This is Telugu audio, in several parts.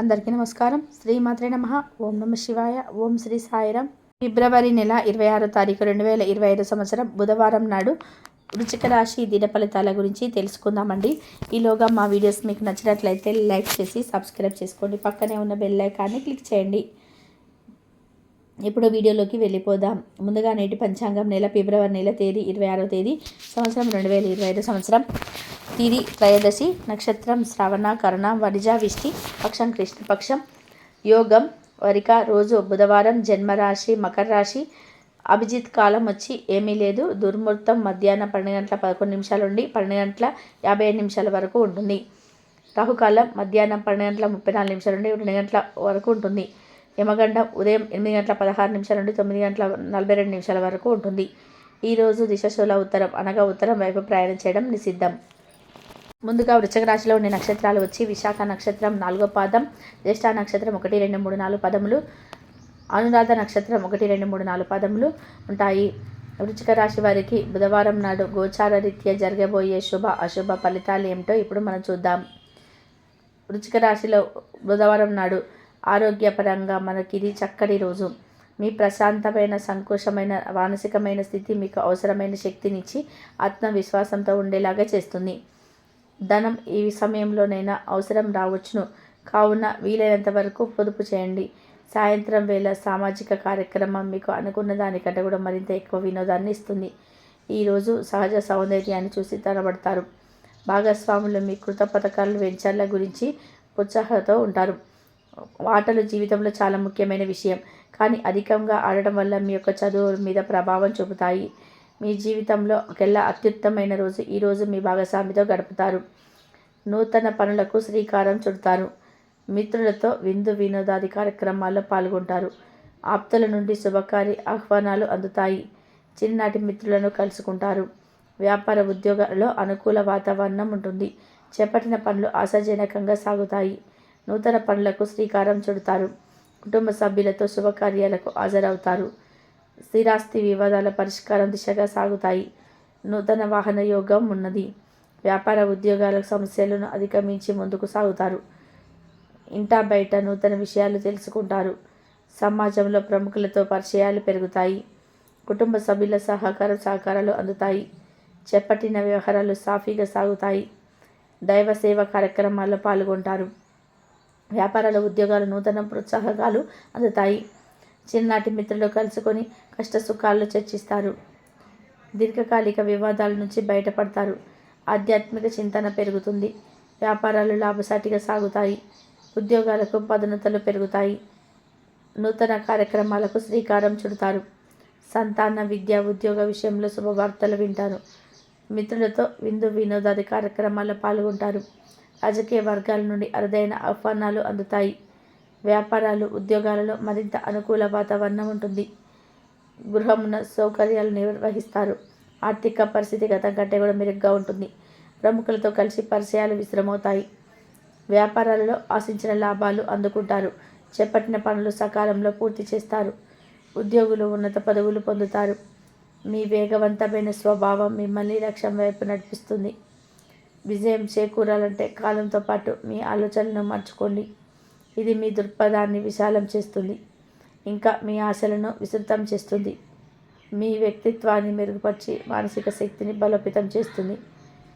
అందరికీ నమస్కారం. శ్రీమాత్రే నమ. ఓం నమ శివాయ. ఓం శ్రీ సాయిరాం. ఫిబ్రవరి నెల ఇరవై ఆరో తారీఖు రెండు వేల ఇరవై ఐదు సంవత్సరం బుధవారం నాడు వృచిక రాశి దిన ఫలితాల గురించి తెలుసుకుందామండి. ఈలోగా మా వీడియోస్ మీకు నచ్చినట్లయితే లైక్ చేసి సబ్స్క్రైబ్ చేసుకోండి. పక్కనే ఉన్న బెల్ ఐకాన్ని క్లిక్ చేయండి. ఇప్పుడు వీడియోలోకి వెళ్ళిపోదాం. ముందుగా నేటి పంచాంగం నెల ఫిబ్రవరి నెల తేదీ ఇరవై ఆరో తేదీ సంవత్సరం రెండు వేల ఇరవై ఐదు సంవత్సరం. తిది త్రయోదశి నక్షత్రం శ్రవణ కరణ వరిజ విష్టి పక్షం కృష్ణపక్షం యోగం వరిక రోజు బుధవారం జన్మరాశి మకర రాశి అభిజిత్ కాలం వచ్చి ఏమీ లేదు. దుర్ముహూర్తం మధ్యాహ్నం పన్నెండు గంటల పదకొండు నిమిషాల నుండి పన్నెండు గంటల యాభై ఐదు నిమిషాల వరకు ఉంటుంది. రాహుకాలం మధ్యాహ్నం పన్నెండు గంటల ముప్పై నాలుగు నిమిషాల నుండి రెండు గంటల వరకు ఉంటుంది. యమగండం ఉదయం ఎనిమిది గంటల పదహారు నిమిషాల నుండి తొమ్మిది గంటల నలభై రెండు నిమిషాల వరకు ఉంటుంది. ఈరోజు దిశశూల ఉత్తరం అనగా ఉత్తరం వైపు ప్రయాణం చేయడం నిషిద్ధం. ముందుగా వృశ్చిక రాశిలో ఉండే నక్షత్రాలు వచ్చి విశాఖ నక్షత్రం నాలుగో పాదం జ్యేష్ఠ నక్షత్రం ఒకటి రెండు మూడు నాలుగు పదములు అనురాధ నక్షత్రం ఒకటి రెండు మూడు నాలుగు పదములు ఉంటాయి. వృచ్చిక రాశి వారికి బుధవారం నాడు గోచార రీత్యా జరగబోయే శుభ అశుభ ఫలితాలు ఏమిటో ఇప్పుడు మనం చూద్దాం. వృచ్చిక రాశిలో బుధవారం నాడు ఆరోగ్యపరంగా మనకి ఇది చక్కటి రోజు. మీ ప్రశాంతమైన సంకోచమైన మానసికమైన స్థితి మీకు అవసరమైన శక్తినిచ్చి ఆత్మవిశ్వాసంతో ఉండేలాగా చేస్తుంది. ధనం ఈ సమయంలోనైనా అవసరం రావచ్చును. కావున వీలైనంత వరకు పొదుపు చేయండి. సాయంత్రం వేళ సామాజిక కార్యక్రమం మీకు అనుకున్న దానికంటే కూడా మరింత ఎక్కువ వినోదాన్ని ఇస్తుంది. ఈరోజు సహజ సౌందర్యాన్ని చూసి తరబడతారు భాగస్వాములు మీ కృత పథకాలు వెంచర్ల గురించి ఉత్సాహంతో ఉంటారు. ఆటలు జీవితంలో చాలా ముఖ్యమైన విషయం. కానీ అధికంగా ఆడటం వల్ల మీ యొక్క చదువు మీద ప్రభావం చూపుతాయి. మీ జీవితంలో కెల్లా అత్యుత్తమైన రోజు ఈరోజు మీ భాగస్వామితో గడుపుతారు. నూతన పనులకు శ్రీకారం చుడతారు. మిత్రులతో విందు వినోదాది కార్యక్రమాల్లో పాల్గొంటారు. ఆప్తుల నుండి శుభకారి ఆహ్వానాలు అందుతాయి. చిన్ననాటి మిత్రులను కలుసుకుంటారు. వ్యాపార ఉద్యోగాలలో అనుకూల వాతావరణం ఉంటుంది. చేపట్టిన పనులు ఆశాజనకంగా సాగుతాయి. నూతన పనులకు శ్రీకారం చుడతారు. కుటుంబ సభ్యులతో శుభకార్యాలకు హాజరవుతారు. స్థిరాస్తి వివాదాల పరిష్కారం దిశగా సాగుతాయి. నూతన వాహన యోగం ఉన్నది. వ్యాపార ఉద్యోగాల సమస్యలను అధిగమించి ముందుకు సాగుతారు. ఇంటా బయట నూతన విషయాలు తెలుసుకుంటారు. సమాజంలో ప్రముఖులతో పరిచయాలు పెరుగుతాయి. కుటుంబ సభ్యుల సహకార సహకారాలు అందుతాయి. చేపట్టిన వ్యవహారాలు సాఫీగా సాగుతాయి. దైవ సేవ కార్యక్రమాల్లో పాల్గొంటారు. వ్యాపారాల ఉద్యోగాలు నూతన ప్రోత్సాహకాలు అందుతాయి. చిన్ననాటి మిత్రులు కలుసుకొని కష్టసుఖాలు చర్చిస్తారు. దీర్ఘకాలిక వివాదాల నుంచి బయటపడతారు. ఆధ్యాత్మిక చింతన పెరుగుతుంది. వ్యాపారాలు లాభసాటిగా సాగుతాయి. ఉద్యోగాలకు పదోన్నతులు పెరుగుతాయి. నూతన కార్యక్రమాలకు శ్రీకారం చుడతారు. సంతాన విద్య ఉద్యోగ విషయంలో శుభవార్తలు వింటారు. మిత్రులతో విందు వినోదాది కార్యక్రమాల్లో పాల్గొంటారు. రాజకీయ వర్గాల నుండి అరుదైన ఆహ్వానాలు అందుతాయి. వ్యాపారాలు ఉద్యోగాలలో మరింత అనుకూల వాతావరణం ఉంటుంది. గృహమున సౌకర్యాలు నిర్వహిస్తారు. ఆర్థిక పరిస్థితి గతం కంటే కూడా మెరుగ్గా ఉంటుంది. ప్రముఖులతో కలిసి పరిచయాలు విశ్రమవుతాయి. వ్యాపారాలలో ఆశించిన లాభాలు అందుకుంటారు. చేపట్టిన పనులు సకాలంలో పూర్తి చేస్తారు. ఉద్యోగులు ఉన్నత పదవులు పొందుతారు. మీ వేగవంతమైన స్వభావం మిమ్మల్ని లక్ష్యం వైపు నడిపిస్తుంది. విజయం చేకూరాలంటే కాలంతో పాటు మీ ఆలోచనలను మార్చుకోండి. ఇది మీ దృక్పథాన్ని విశాలం చేస్తుంది. ఇంకా మీ ఆశలను విస్తృతం చేస్తుంది. మీ వ్యక్తిత్వాన్ని మెరుగుపరిచి మానసిక శక్తిని బలోపేతం చేస్తుంది.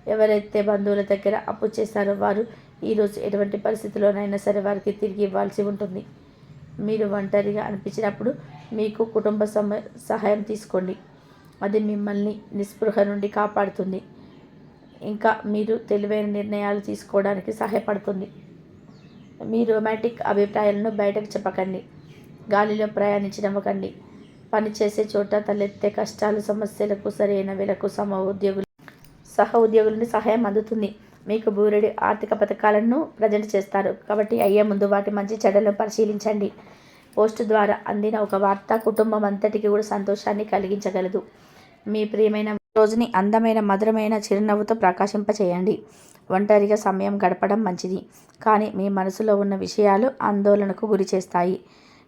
ఎవరైతే బంధువుల దగ్గర అప్పు చేశారో వారు ఈరోజు ఎటువంటి పరిస్థితిలోనైనా సరే వారికి తిరిగి ఇవ్వాల్సి ఉంటుంది. మీరు ఒంటరిగా అనిపించినప్పుడు మీకు కుటుంబ సమ సహాయం తీసుకోండి. అది మిమ్మల్ని నిస్పృహ నుండి కాపాడుతుంది. ఇంకా మీరు తెలివైన నిర్ణయాలు తీసుకోవడానికి సహాయపడుతుంది. మీ రొమాంటిక్ అభిప్రాయాలను బయటకు చెప్పకండి. గాలిలో ప్రయాణించనివ్వకండి. పనిచేసే చోట తలెత్తే కష్టాలు సమస్యలకు సరైన వేలకు సమ ఉద్యోగులు సహ ఉద్యోగుల నుండి సహాయం అందుతుంది. మీకు బూరెడి ఆర్థిక పథకాలను ప్రజెంట్ చేస్తారు. కాబట్టి అయ్యే ముందు వాటి మంచి చెడ్డలను పరిశీలించండి. పోస్ట్ ద్వారా అందిన ఒక వార్త కుటుంబం అంతటికి కూడా సంతోషాన్ని కలిగించగలదు. మీ ప్రియమైన రోజుని అందమైన మధురమైన చిరునవ్వుతో ప్రకాశింపచేయండి. ఒంటరిగా సమయం గడపడం మంచిది. కానీ మీ మనసులో ఉన్న విషయాలు ఆందోళనకు గురి చేస్తాయి.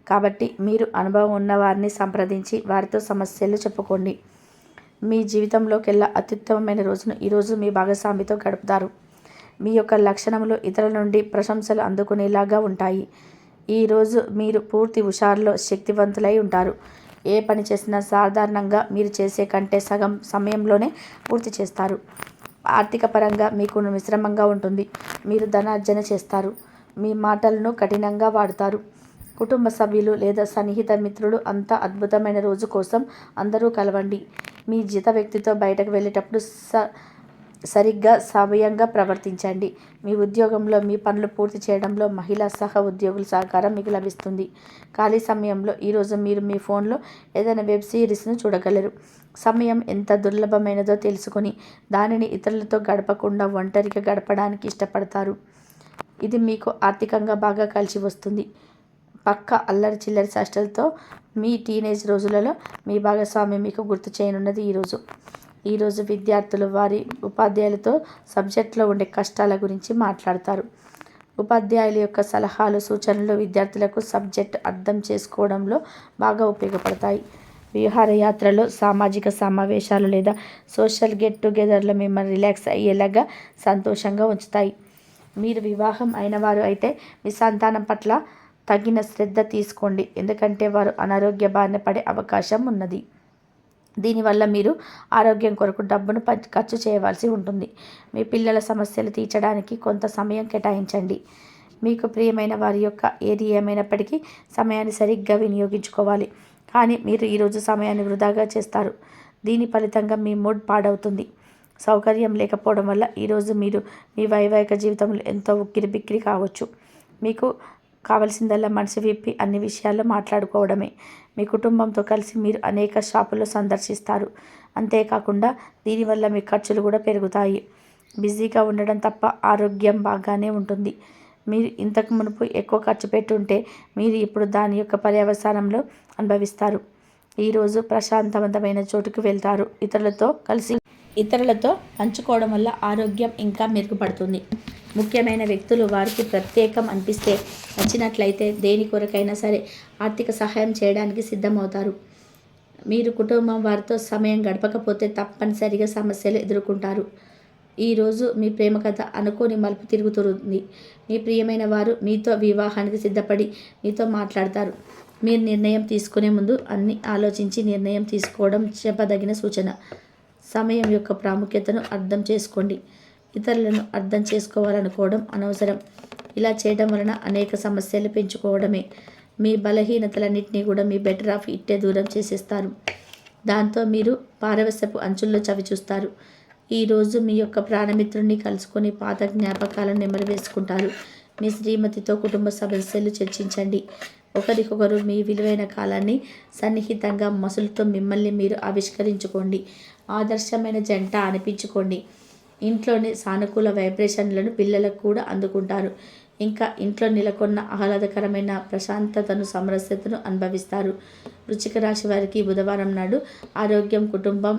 కాబట్టి మీరు అనుభవం ఉన్న వారిని సంప్రదించి వారితో సమస్యలు చెప్పుకోండి. మీ జీవితంలోకెల్లా అత్యుత్తమమైన రోజును ఈరోజు మీ భాగస్వామితో గడుపుతారు. మీ యొక్క లక్షణములు ఇతరుల నుండి ప్రశంసలు అందుకునేలాగా ఉంటాయి. ఈరోజు మీరు పూర్తి హుషారులో శక్తివంతులై ఉంటారు. ఏ పని చేసినా సాధారణంగా మీరు చేసే కంటే సగం సమయంలోనే పూర్తి చేస్తారు. ఆర్థిక పరంగా మీకు మిశ్రమంగా ఉంటుంది. మీరు ధనార్జన చేస్తారు. మీ మాటలను కఠినంగా వాడతారు. కుటుంబ సభ్యులు లేదా సన్నిహిత మిత్రులు అంత అద్భుతమైన రోజు కోసం అందరూ కలవండి. మీ జిత వ్యక్తితో బయటకు వెళ్ళేటప్పుడు స సరిగ్గా సమయంగా ప్రవర్తించండి. మీ ఉద్యోగంలో మీ పనులు పూర్తి చేయడంలో మహిళా సహ ఉద్యోగుల సహకారం మీకు లభిస్తుంది. ఖాళీ సమయంలో ఈరోజు మీరు మీ ఫోన్లో ఏదైనా వెబ్ సిరీస్ను చూడగలరు. సమయం ఎంత దుర్లభమైనదో తెలుసుకొని దానిని ఇతరులతో గడపకుండా ఒంటరిగా గడపడానికి ఇష్టపడతారు. ఇది మీకు ఆర్థికంగా బాగా కలిసి వస్తుంది. పక్క అల్లరి చిల్లరి చేష్టలతో మీ టీనేజ్ రోజులలో మీ భాగస్వామి మీకు గుర్తు చేయనున్నది ఈరోజు ఈరోజు విద్యార్థులు వారి ఉపాధ్యాయులతో సబ్జెక్ట్లో ఉండే కష్టాల గురించి మాట్లాడతారు. ఉపాధ్యాయుల యొక్క సలహాలు సూచనలు విద్యార్థులకు సబ్జెక్ట్ అర్థం చేసుకోవడంలో బాగా ఉపయోగపడతాయి. విహారయాత్రలో సామాజిక సమావేశాలు లేదా సోషల్ గెట్ టుగెదర్లో మిమ్మల్ని రిలాక్స్ అయ్యేలాగా సంతోషంగా ఉంచుతాయి. మీరు వివాహం అయినవారు అయితే మీ సంతానం పట్ల తగిన శ్రద్ధ తీసుకోండి. ఎందుకంటే వారు అనారోగ్య బారిన పడే అవకాశం ఉన్నది. దీనివల్ల మీరు ఆరోగ్యం కొరకు డబ్బును ఖర్చు చేయవలసి ఉంటుంది. మీ పిల్లల సమస్యలు తీర్చడానికి కొంత సమయం కేటాయించండి. మీకు ప్రియమైన వారి యొక్క ఏది ఏమైనప్పటికీ సమయాన్ని సరిగ్గా వినియోగించుకోవాలి. కానీ మీరు ఈరోజు సమయాన్ని వృధాగా చేస్తారు. దీని ఫలితంగా మీ మూడ్ పాడవుతుంది. సౌకర్యం లేకపోవడం వల్ల ఈరోజు మీరు మీ వైవాహిక జీవితంలో ఎంతో ఉక్కిరి బిక్కిరి కావచ్చు. మీకు కావలసిందల్లా మనసు విప్పి అన్ని విషయాల్లో మాట్లాడుకోవడమే. మీ కుటుంబంతో కలిసి మీరు అనేక షాపులు సందర్శిస్తారు. అంతేకాకుండా దీనివల్ల మీ ఖర్చులు కూడా పెరుగుతాయి. బిజీగా ఉండడం తప్ప ఆరోగ్యం బాగానే ఉంటుంది. మీరు ఇంతకు మునుపు ఎక్కువ ఖర్చు పెట్టుంటే మీరు ఇప్పుడు దాని యొక్క పర్యవసానంలో అనుభవిస్తారు. ఈరోజు ప్రశాంతవంతమైన చోటుకు వెళ్తారు. ఇతరులతో కలిసి ఇతరులతో పంచుకోవడం వల్ల ఆరోగ్యం ఇంకా మెరుగుపడుతుంది. ముఖ్యమైన వ్యక్తులు వారికి ప్రత్యేకం అనిపిస్తే నచ్చినట్లయితే దేని కొరకైనా సరే ఆర్థిక సహాయం చేయడానికి సిద్ధమవుతారు. మీరు కుటుంబం వారితో సమయం గడపకపోతే తప్పనిసరిగా సమస్యలు ఎదుర్కొంటారు. ఈరోజు మీ ప్రేమ కథ అనుకోని మలుపు తిరుగుతుంది. మీ ప్రియమైన వారు మీతో వివాహానికి సిద్ధపడి మీతో మాట్లాడతారు. మీరు నిర్ణయం తీసుకునే ముందు అన్ని ఆలోచించి నిర్ణయం తీసుకోవడం చెప్పదగిన సూచన. సమయం యొక్క ప్రాముఖ్యతను అర్థం చేసుకోండి. ఇతరులను అర్థం చేసుకోవాలనుకోవడం అనవసరం. ఇలా చేయడం వలన అనేక సమస్యలు పెంచుకోవడమే. మీ బలహీనతలన్నింటినీ కూడా మీ బెటర్ ఆఫ్ ఇట్టే దూరం చేసేస్తారు. దాంతో మీరు పారవశ్యపు అంచుల్లో చవిచూస్తారు ఈరోజు మీ యొక్క ప్రాణమిత్రుడిని కలుసుకొని పాత జ్ఞాపకాలను నెమరు వేసుకుంటారు. మీ శ్రీమతితో కుటుంబ సమస్యలు చర్చించండి. ఒకరికొకరు మీ విలువైన కాలాన్ని సన్నిహితంగా మసులతో మిమ్మల్ని మీరు ఆవిష్కరించుకోండి. ఆదర్శమైన జంట అనిపించుకోండి. ఇంట్లోని సానుకూల వైబ్రేషన్లను పిల్లలకు కూడా అందుకుంటారు. ఇంకా ఇంట్లో నెలకొన్న ఆహ్లాదకరమైన ప్రశాంతతను సమరస్యతను అనుభవిస్తారు. వృచ్చిక రాశి వారికి బుధవారం నాడు ఆరోగ్యం కుటుంబం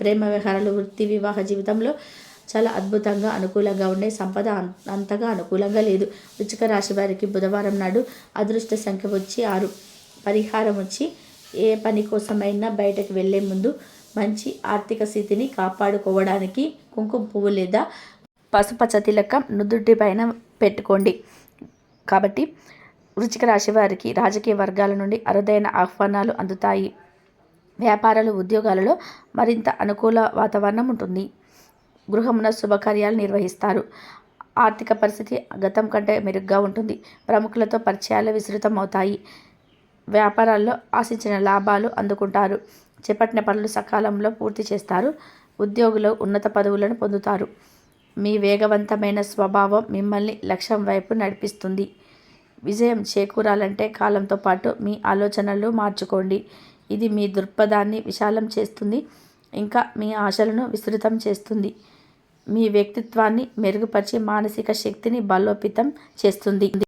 ప్రేమ వ్యవహారాలు వృత్తి వివాహ జీవితంలో చాలా అద్భుతంగా అనుకూలంగా ఉండే. సంపద అంతగా అనుకూలంగా లేదు. వృచ్చిక రాశి వారికి బుధవారం నాడు అదృష్ట సంఖ్య వచ్చి ఆరు. పరిహారం వచ్చి ఏ పని కోసమైనా బయటకు వెళ్ళే ముందు మంచి ఆర్థిక స్థితిని కాపాడుకోవడానికి కుంకుమ పువ్వు లేదా పసుపచ్చ తిలకం నుదుటి పైన పెట్టుకోండి. కాబట్టి వృచిక రాశి వారికి రాజకీయ వర్గాల నుండి అరుదైన ఆహ్వానాలు అందుతాయి. వ్యాపారాలు ఉద్యోగాలలో మరింత అనుకూల వాతావరణం ఉంటుంది. గృహమున శుభకార్యాలు నిర్వహిస్తారు. ఆర్థిక పరిస్థితి గతం కంటే మెరుగ్గా ఉంటుంది. ప్రముఖులతో పరిచయాలు విస్తృతం అవుతాయి వ్యాపారాల్లో ఆశించిన లాభాలు అందుకుంటారు. చేపట్టిన పనులు సకాలంలో పూర్తి చేస్తారు. ఉద్యోగులు ఉన్నత పదవులను పొందుతారు. మీ వేగవంతమైన స్వభావం మిమ్మల్ని లక్ష్యం వైపు నడిపిస్తుంది. విజయం చేకూరాలంటే కాలంతో పాటు మీ ఆలోచనలు మార్చుకోండి. ఇది మీ దృక్పథాన్ని విశాలం చేస్తుంది. ఇంకా మీ ఆశలను విస్తృతం చేస్తుంది. మీ వ్యక్తిత్వాన్ని మెరుగుపరిచి మానసిక శక్తిని బలోపేతం చేస్తుంది.